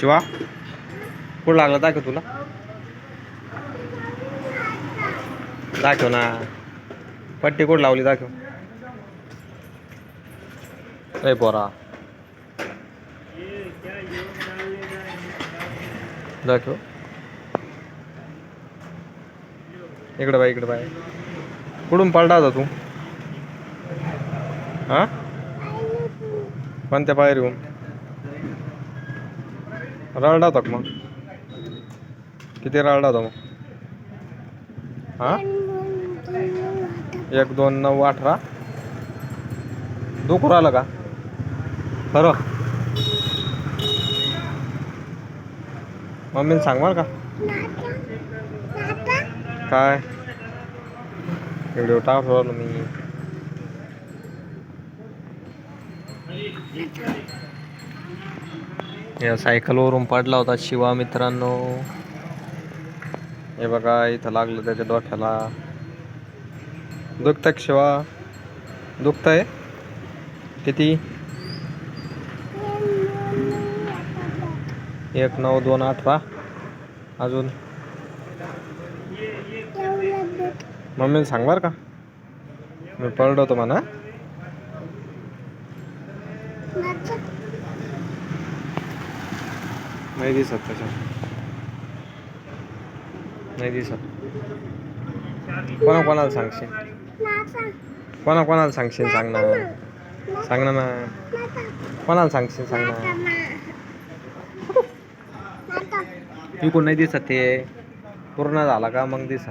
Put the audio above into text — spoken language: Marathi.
शिवा. कुठं लागला दाखव तुला. दाखव ना. पट्टी कुठं लावली दाखव. ए पोरा. दाखव. इकडे बाय इकडे बाय कुठून पडला होता तू? हा? कोणत्या पायरीहून? रडला होता का मग. किती रडला होता मग हा? एक दोन नऊ अठरा. दुखू राहिलं का? खरं मम्मीने सांग का? काय? व्हिडिओ टाकलो मी. या सायकलवरून पडला होता शिवा मित्रांनो. हे बघा इथं लागलं त्याच्या डोक्याला दुखत शिवा शिवा? आहे किती? एक नऊ दोन अठरा अजून. मम्मीला सांग का? मी पडलो होतो म्हणा. नाही दिसत त्याच्यात नाही दिसत. कोणा कोणाला सांगशील? कोणा कोणाला सांगशील? सांग ना. सांग ना कोणाला सांगशील? सांग ना. इकडून नाही दिसत ते. पूर्ण झाला का? मग दिसत.